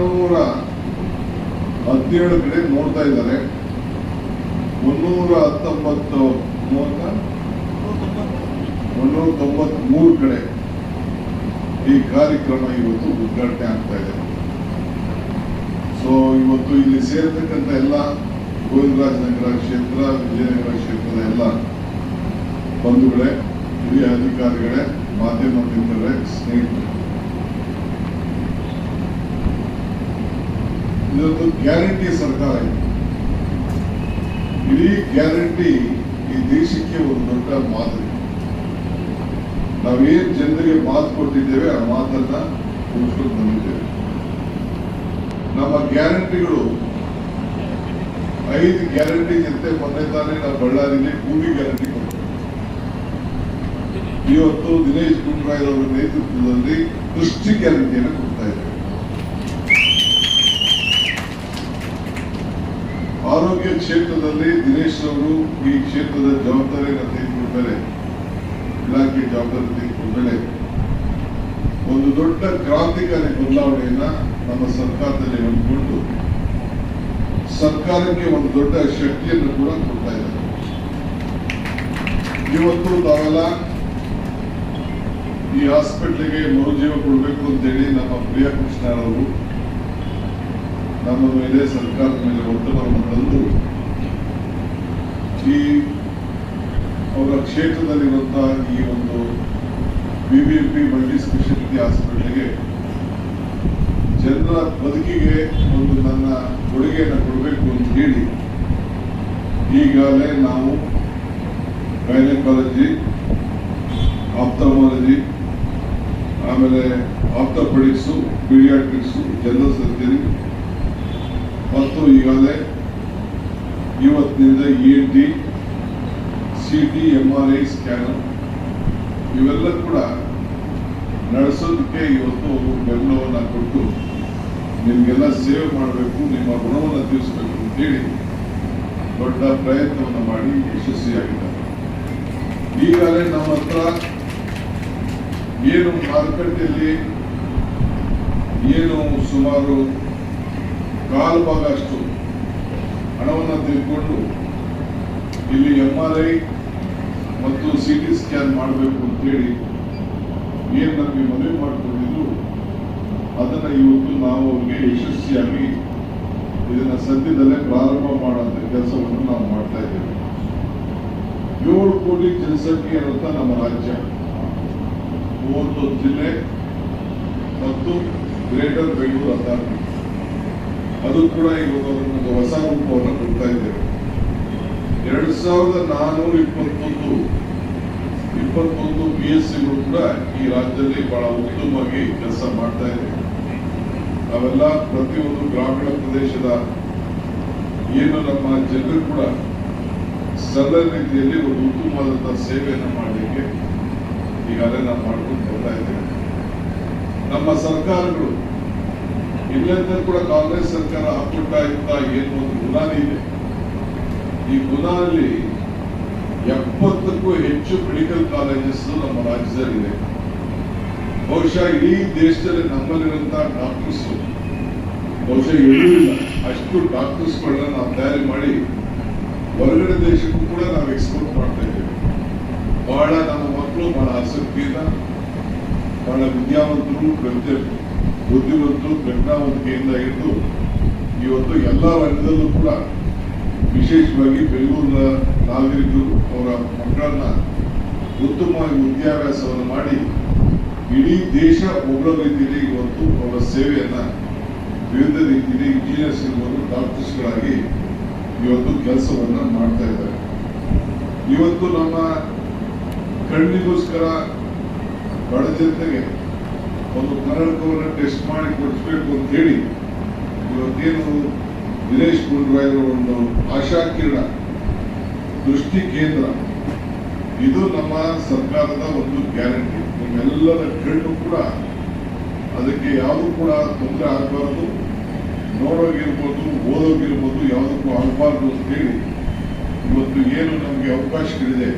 ನಾನ್ನೂರ ಹದಿನೇಳು ಕಡೆ ನೋಡ್ತಾ ಇದ್ದಾರೆ. ಮುನ್ನೂರ ಹತ್ತೊಂಬತ್ತು ಮೂವತ್ತ? ಮುನ್ನೂರ ತೊಂಬತ್ಮೂರು ಕಡೆ ಈ ಕಾರ್ಯಕ್ರಮ ಇವತ್ತು ಉದ್ಘಾಟನೆ ಆಗ್ತಾ ಇದೆ. ಸೊ ಇವತ್ತು ಇಲ್ಲಿ ಸೇರತಕ್ಕಂಥ ಎಲ್ಲ ಗೋವಿಂದರಾಜನಗರ ಕ್ಷೇತ್ರ, ವಿಜಯನಗರ ಕ್ಷೇತ್ರದ ಎಲ್ಲ ಬಂಧುಗಳೇ, ಹಿರಿಯ ಅಧಿಕಾರಿಗಳೇ, ಮಾಧ್ಯಮ ಮಿತ್ರರೇ, ಸ್ನೇಹಿತರೆ. ಇದೊಂದು ಗ್ಯಾರಂಟಿ ಸರ್ಕಾರ ಇದೆ. ಇಡೀ ಗ್ಯಾರಂಟಿ ಈ ದೇಶಕ್ಕೆ ಒಂದು ದೊಡ್ಡ ಮಾದರಿ. ನಾವೇನ್ ಜನರಿಗೆ ಮಾತು ಕೊಟ್ಟಿದ್ದೇವೆ, ಆ ಮಾತನ್ನ ಉಳಿಸ್ಕೊಂಡು ಬಂದಿದ್ದೇವೆ. ನಮ್ಮ ಗ್ಯಾರಂಟಿಗಳು ಐದು ಗ್ಯಾರಂಟಿ ಜೊತೆ ಮೊನ್ನೆ ತಾನೇ ನಾವು ಬಳ್ಳಾರಿಯಲ್ಲಿ ಭೂಮಿ ಗ್ಯಾರಂಟಿ ಕೊಟ್ಟಿದ್ದೇವೆ ಇವತ್ತು ದಿನೇಶ್ ಗುಂಡ್ರಾಯ್ ಅವರ ನೇತೃತ್ವದಲ್ಲಿ ದೃಷ್ಟಿ ಗ್ಯಾರಂಟಿಯನ್ನು ಕೊಡ್ತಾ ಇದ್ದೇವೆ. ಆರೋಗ್ಯ ಕ್ಷೇತ್ರದಲ್ಲಿ ದಿನೇಶ್ ಅವರು ಈ ಕ್ಷೇತ್ರದ ಜವಾಬ್ದಾರಿಯನ್ನು ತೆಗೆದುಕೊಂಡರೆ ಇಲಾಖೆ ಜವಾಬ್ದಾರಿ ತೆಗೆದುಕೊಂಡರೆ ಒಂದು ದೊಡ್ಡ ಕ್ರಾಂತಿಕಾರಿ ಬದಲಾವಣೆಯನ್ನ ನಮ್ಮ ಸರ್ಕಾರದಲ್ಲಿ ಹೊಂದಿಕೊಂಡು ಸರ್ಕಾರಕ್ಕೆ ಒಂದು ದೊಡ್ಡ ಶಕ್ತಿಯನ್ನು ಕೂಡ ಕೊಡ್ತಾ ಇದ್ದಾರೆ. ಇವತ್ತು ತಾವೆಲ್ಲ ಈ ಹಾಸ್ಪಿಟ್ಲಿಗೆ ಮರುಜೀವ ಕೊಡಬೇಕು ಅಂತೇಳಿ ನಮ್ಮ ಪ್ರಿಯ ಕೃಷ್ಣರವರು ನಮ್ಮ ಮೇಲೆ ಸರ್ಕಾರದ ಮೇಲೆ ಒತ್ತಡವನ್ನು ತಂದು ಈ ಅವರ ಕ್ಷೇತ್ರದಲ್ಲಿರುವಂತಹ ಈ ಒಂದು ಬಿಬಿಎಂಪಿ ಮಲ್ಟಿ ಸ್ಪೆಷಾಲಿಟಿ ಹಾಸ್ಪಿಟಲ್ಗೆ ಜನರ ಬದುಕಿಗೆ ಒಂದು ನನ್ನ ಕೊಡುಗೆಯನ್ನು ಕೊಡಬೇಕು ಅಂತ ಹೇಳಿ ಈಗಾಗಲೇ ನಾವು ಗೈನಕಾಲಜಿ, ಆಪ್ತಮಾಲಜಿ, ಆಮೇಲೆ ಆಪ್ತೋಪೆಡಿಕ್ಸು, ಪೀಡಿಯಾಟ್ರಿಕ್ಸು, ಜನರಲ್ ಸರ್ಜರಿ ಮತ್ತು ಈಗಾಗಲೇ ಇವತ್ತಿನಿಂದ E N T C T M R I scanner ಇವೆಲ್ಲ ಕೂಡ ನಡೆಸೋದಕ್ಕೆ ಇವತ್ತು ಬೆಂಬಲವನ್ನು ಕೊಟ್ಟು ನಿಮಗೆಲ್ಲ ಸೇವೆ ಮಾಡಬೇಕು, ನಿಮ್ಮ ಗುಣವನ್ನು ತಿಳಿಸ್ಬೇಕು ಅಂತೇಳಿ ದೊಡ್ಡ ಪ್ರಯತ್ನವನ್ನು ಮಾಡಿ ಯಶಸ್ವಿಯಾಗಿದ್ದಾರೆ. ಈಗಾಗಲೇ ನಮ್ಮ ಹತ್ರ ಏನು ಮಾರುಕಟ್ಟೆಯಲ್ಲಿ ಏನು ಸುಮಾರು ಕಾಲು ಭಾಗ ಅಷ್ಟು ಹಣವನ್ನು ತೆಗೆದುಕೊಂಡು ಇಲ್ಲಿ ಎಂ ಆರ್ ಐ ಮತ್ತು ಸಿ ಟಿ ಸ್ಕ್ಯಾನ್ ಮಾಡಬೇಕು ಅಂತೇಳಿ ಏನು ನಮಗೆ ಮನವಿ ಮಾಡಿಕೊಂಡಿದ್ರು. ಅದನ್ನು ಇವತ್ತು ನಾವು ಅವ್ರಿಗೆ ಯಶಸ್ವಿಯಾಗಿ ಇದನ್ನ ಸದ್ಯದಲ್ಲೇ ಪ್ರಾರಂಭ ಮಾಡುವಂತ ಕೆಲಸವನ್ನು ನಾವು ಮಾಡ್ತಾ ಇದ್ದೇವೆ. ಏಳು ಕೋಟಿ ಜನಸಂಖ್ಯೆ ಇರುವಂತ ನಮ್ಮ ರಾಜ್ಯ. ಮೂವತ್ತೊಂದು ಜಿಲ್ಲೆ ಮತ್ತು ಗ್ರೇಟರ್ ಬೆಂಗಳೂರು ಅಥಾರಿಟಿ ಅದು ಕೂಡ ಇವಾಗ ಒಂದು ಹೊಸ ರೂಪವನ್ನು ಕೊಡ್ತಾ ಇದ್ದೇವೆ ಎರಡ್ ಸಾವಿರದ ನಾನೂರ ಇಪ್ಪತ್ತೊಂದು ಇಪ್ಪತ್ತೊಂದು ಪಿ ಎಸ್ ಸಿಗಳು ಕೂಡ ಈ ರಾಜ್ಯದಲ್ಲಿ ಬಹಳ ಉತ್ತಮವಾಗಿ ಕೆಲಸ ಮಾಡ್ತಾ ಇದೆ. ನಾವೆಲ್ಲ ಪ್ರತಿಯೊಂದು ಗ್ರಾಮೀಣ ಪ್ರದೇಶದ ಏನು ನಮ್ಮ ಜನರು ಕೂಡ ಸರಳ ರೀತಿಯಲ್ಲಿ ಒಂದು ಉತ್ತಮವಾದಂತಹ ಸೇವೆಯನ್ನು ಮಾಡಲಿಕ್ಕೆ ಈಗಾಗಲೇ ನಾವು ಮಾಡ್ಕೊಂಡು ಬರ್ತಾ ಇದ್ದೇವೆ. ನಮ್ಮ ಸರ್ಕಾರಗಳು ಇಲ್ಲಂತ ಕೂಡ ಕಾಂಗ್ರೆಸ್ ಸರ್ಕಾರ ಹಾಕ್ಕೊಟ್ಟ ಇಂತ ಏನು ಒಂದು ಗುಣಾನಿ ಇದೆ. ಈ ಗುಣಾನಲ್ಲಿ ಎಪ್ಪತ್ತಕ್ಕೂ ಹೆಚ್ಚು ಮೆಡಿಕಲ್ ಕಾಲೇಜಸ್ ನಮ್ಮ ರಾಜ್ಯದಲ್ಲಿದೆ. ಬಹುಶಃ ಇಡೀ ದೇಶದಲ್ಲಿ ನಮ್ಮಲ್ಲಿರುವಂತಹ ಡಾಕ್ಟರ್ಸ್ ಬಹುಶಃ ಎಲ್ಲೂ ಇಲ್ಲ. ಅಷ್ಟು ಡಾಕ್ಟರ್ಸ್ಗಳನ್ನ ನಾವು ತಯಾರಿ ಮಾಡಿ ಹೊರಗಡೆ ದೇಶಕ್ಕೂ ಕೂಡ ನಾವು ಎಕ್ಸ್ಪೋರ್ಟ್ ಮಾಡ್ತಾ ಇದ್ದೇವೆ. ಬಹಳ ನಮ್ಮ ಮಕ್ಕಳು ಬಹಳ ಆಸಕ್ತಿಯಿಂದ, ಬಹಳ ವಿದ್ಯಾವಂತರು ಪ್ರಜ್ಞೆ ಬುದ್ಧಿವಂತರು ಪ್ರಜ್ಞಾವಂತಿಕೆಯಿಂದ ಹಿಡಿದು ಇವತ್ತು ಎಲ್ಲ ವರ್ಗದಲ್ಲೂ ಕೂಡ ವಿಶೇಷವಾಗಿ ಬೆಂಗಳೂರಿನ ನಾಗರಿಕರು ಅವರ ಮಕ್ಕಳನ್ನ ಉತ್ತಮವಾಗಿ ವಿದ್ಯಾಭ್ಯಾಸವನ್ನು ಮಾಡಿ ಇಡೀ ದೇಶ ಒಬ್ಬರ ರೀತಿಯಲ್ಲಿ ಇವತ್ತು ಅವರ ಸೇವೆಯನ್ನ ವಿವಿಧ ರೀತಿಯಲ್ಲಿ ಇಂಜಿನಿಯರ್ಸ್ ಇರ್ಬೋದು ಡಾಕ್ಟರ್ಸ್ಗಳಾಗಿ ಇವತ್ತು ಕೆಲಸವನ್ನು ಮಾಡ್ತಾ ಇದ್ದಾರೆ. ಇವತ್ತು ನಮ್ಮ ಕಣ್ಣಿಗೋಸ್ಕರ ಬಡ ಜನತೆಗೆ ಒಂದು ಕನ್ನಡಕವನ್ನು ಟೆಸ್ಟ್ ಮಾಡಿ ಕೊಡಿಸ್ಬೇಕು ಅಂತ ಹೇಳಿ, ಇವತ್ತೇನು ದಿನೇಶ್ ಗುಂಡೂರಾಯರ ಒಂದು ಆಶಾ ಕಿರಣ ದೃಷ್ಟಿ ಕೇಂದ್ರ, ಇದು ನಮ್ಮ ಸರ್ಕಾರದ ಒಂದು ಗ್ಯಾರಂಟಿ ನಿಮ್ಮೆಲ್ಲರ ಕಣ್ಣು ಕೂಡ ಅದಕ್ಕೆ ಯಾವುದು ಕೂಡ ತೊಂದರೆ ಆಗಬಾರ್ದು. ನೋಡೋಗಿರ್ಬೋದು, ಓದೋಗಿರ್ಬೋದು, ಯಾವುದಕ್ಕೂ ಆಗಬಾರ್ದು ಅಂತ ಹೇಳಿ ಇವತ್ತು ಏನು ನಮಗೆ ಅವಕಾಶಗಳಿದೆ,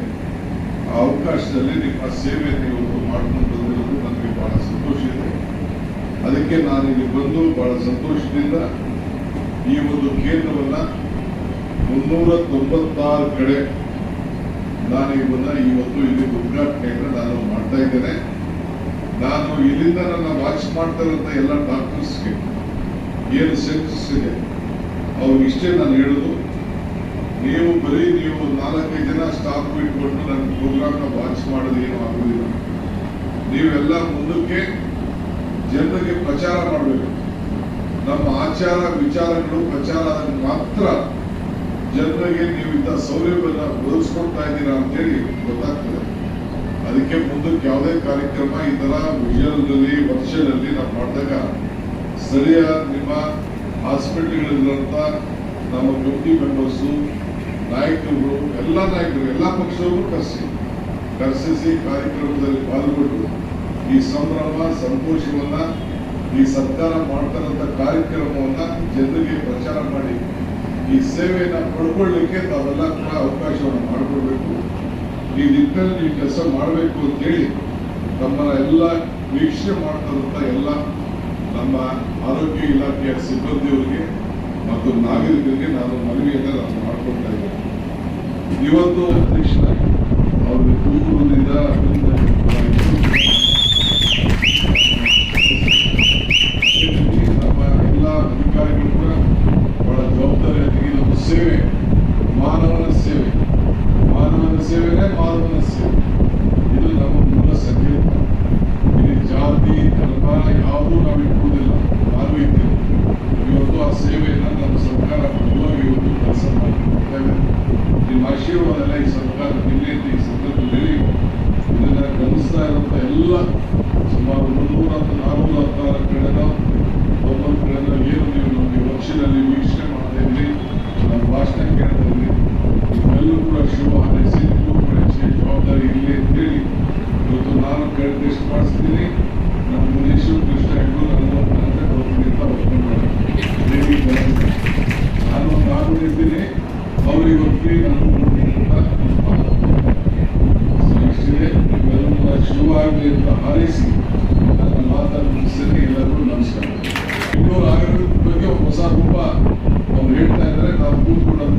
ಆ ಅವಕಾಶದಲ್ಲಿ ನಿಮ್ಮ ಸೇವೆಯನ್ನು ಇವತ್ತು ಮಾಡಿಕೊಂಡು ಬಹಳ ಸಂತೋಷ ಇದೆ ಅದಕ್ಕೆ ನಾನು ಇಲ್ಲಿ ಬಂದು ಬಹಳ ಸಂತೋಷದಿಂದ ಈ ಒಂದು ಕೇಂದ್ರವನ್ನ ಮುನ್ನೂರ ತೊಂಬತ್ತಾರು ಕಡೆ ನಾನು ಇವನ್ನ ಇವತ್ತು ಇಲ್ಲಿ ಉದ್ಘಾಟನೆಯನ್ನು ನಾನು ಮಾಡ್ತಾ ಇದ್ದೇನೆ. ನಾನು ಇಲ್ಲಿಂದ ನನ್ನ ವಾಚ್ ಮಾಡ್ತಾ ಇರೋಂಥ ಎಲ್ಲ ಡಾಕ್ಟರ್ಸ್ಗೆ ಏನು ಸೆನ್ಸಸ್ ಇದೆ? ಅವ್ರಿಗಿಷ್ಟೇ ನಾನು ಹೇಳೋದು. ನೀವು ಬರೀ ನೀವು ನಾಲ್ಕೈದು ಜನ ಸ್ಟಾಫ್ ಇಟ್ಕೊಂಡು ನನ್ನ ಪ್ರೋಗ್ರಾಮ್ನ ವಾಚ್ ಮಾಡೋದು ಏನು ಆಗುದಿಲ್ಲ. ನೀವೆಲ್ಲ ಮುಂದಕ್ಕೆ ಜನರಿಗೆ ಪ್ರಚಾರ ಮಾಡಬೇಕು. ನಮ್ಮ ಆಚಾರ, ವಿಚಾರಗಳು ಪ್ರಚಾರ ಮಾತ್ರ ಜನರಿಗೆ ನೀವು ಇಂಥ ಸೌಲಭ್ಯನ ಒದಗಿಸ್ಕೊಡ್ತಾ ಇದ್ದೀರಾ ಅಂತೇಳಿ ಗೊತ್ತಾಗ್ತದೆ. ಅದಕ್ಕೆ ಮುಂದಕ್ಕೆ ಯಾವುದೇ ಕಾರ್ಯಕ್ರಮ ಈ ತರ ವಿಜಯದಲ್ಲಿ ವರ್ಷದಲ್ಲಿ ನಾವು ಮಾಡಿದಾಗ ಸ್ಥಳೀಯ ನಿಮ್ಮ ಹಾಸ್ಪಿಟಲ್ಗಳಿರುವಂತ ನಮ್ಮ ಕಮಿಟಿ ಮೆಂಬರ್ಸು ನಾಯಕರು ಎಲ್ಲ ನಾಯಕರು, ಎಲ್ಲ ಪಕ್ಷದವರು ಕರೆಸಿ ಕರೆಸಿಸಿ ಕಾರ್ಯಕ್ರಮದಲ್ಲಿ ಪಾಲ್ಗೊಂಡು ಈ ಸಂಭ್ರಮ, ಸಂತೋಷವನ್ನ ಈ ಸರ್ಕಾರ ಮಾಡ್ತಾರಂತ ಕಾರ್ಯಕ್ರಮವನ್ನ ಜನರಿಗೆ ಪ್ರಚಾರ ಮಾಡಿ, ಈ ಸೇವೆಯನ್ನ ಪಡ್ಕೊಳ್ಳಿಕ್ಕೆ ತಾವೆಲ್ಲ ಕೂಡ ಅವಕಾಶವನ್ನು ಮಾಡಿಕೊಡ್ಬೇಕು. ಈ ನಿಟ್ಟಿನಲ್ಲಿ ನೀವು ಕೆಲಸ ಮಾಡಬೇಕು ಅಂತೇಳಿ ತಮ್ಮನ್ನ ಎಲ್ಲ ವೀಕ್ಷಣೆ ಮಾಡ್ತಕ್ಕಂಥ ಎಲ್ಲ ನಮ್ಮ ಆರೋಗ್ಯ ಇಲಾಖೆಯ ಸಿಬ್ಬಂದಿಯವರಿಗೆ ಮತ್ತು ನಾಗರಿಕರಿಗೆ ನಾನು ಮನವಿಯನ್ನ ನಾನು ಮಾಡ್ಕೊಳ್ತಾ ಇದ್ದೇನೆ. ಇವತ್ತು ಅಧ್ಯಕ್ಷರಾಗಿ ಅವ್ರಿಗೆ ತುಮಕೂರಿನಿಂದ ನಮ್ಮ ಎಲ್ಲ ಅಧಿಕಾರಿಗಳು ಕೂಡ ಬಹಳ ಜವಾಬ್ದಾರಿಯಾಗಿ ನಮ್ಮ ಸೇವೆ ಮಾನವನ ಸೇವೆ ಮಾನವನ ಸೇವೆನೇ ಮಾನವನ ಸೇವೆ ಇದು ನಮ್ಮ ಮೂಲ ಸಂಕೇತ ಇಲ್ಲಿ ಜಾತಿ ಧರ್ಮ ಯಾವುದೂ ನಾವು ಇಟ್ಕೊಳ್ಳೋದಿಲ್ಲ ಮಾನವೀಯತೆ ಇವತ್ತು ಆ ಸೇವೆಯನ್ನ ನಮ್ಮ ಸರ್ಕಾರ ಬಲವಾಗಿ ಇವತ್ತು ಕೆಲಸ ಮಾಡಿಕೊಡ್ತೇವೆ ನಿಮ್ಮ ಆಶೀರ್ವಾದ ಎಲ್ಲ ಈ ಸರ್ಕಾರ ನಿನ್ನೆ ಈ ಸಂದರ್ಭದಲ್ಲಿ ಇದನ್ನು ಗಮನಿಸ್ತಾ ಇರುವಂತ ಎಲ್ಲ ಸುಮಾರು ಮುನ್ನೂರ ನಾನ್ನೂರ ಹತ್ತಾರು ಕಡೆನೋ ಒಂಬತ್ತು ಕಡೆನೋ ಏನು ನೀವು ನಮಗೆ ವರ್ಷದಲ್ಲಿ ವೀಕ್ಷಣೆ ಮಾಡ್ತಾ ಇದ್ರಿ ನಮ್ಮ ಭಾಷಣ ಕೇಳ್ತಾ ಇದ್ರಿ ನಿಮ್ಮೆಲ್ಲರೂ ಕೂಡ ಶುಭ ಹಾರೈಸಿ ನಿಮಗೂ ಕೂಡ ಹೆಚ್ಚಿನ ಜವಾಬ್ದಾರಿ ಇರಲಿ ಅಂತೇಳಿ ಇವತ್ತು ನಾನು ಟೆಸ್ಟ್ ಮಾಡಿಸ್ತೀನಿ ನಮ್ಮ ಮುನೀಶು ಕೃಷ್ಣ ಹೆಗ್ಗಳು ನನ್ನ ನನ್ನ ಹೋಗ್ತೀನಿ ಅಂತ ಒಪ್ಕೊಂಡ್ರು ದೇವಿ ಜಯಂತಿ. ನಾನು ನಾನು ಇದ್ದೀನಿ ಕೊಡ್ತೀನಿ ಅಂತ ಹಾರೈಸಿ ನನ್ನ ಮಾತನ್ನು ಎಲ್ಲರಿಗೂ ನಮಸ್ಕಾರ. ಇನ್ನೂರು ಆಯುರ್ವೇದ ಬಗ್ಗೆ ಹೊಸ ರೂಪ ಅವ್ರು ಹೇಳ್ತಾ ಇದ್ದಾರೆ ನಾವು ಕೂತ್ಕೊಂಡು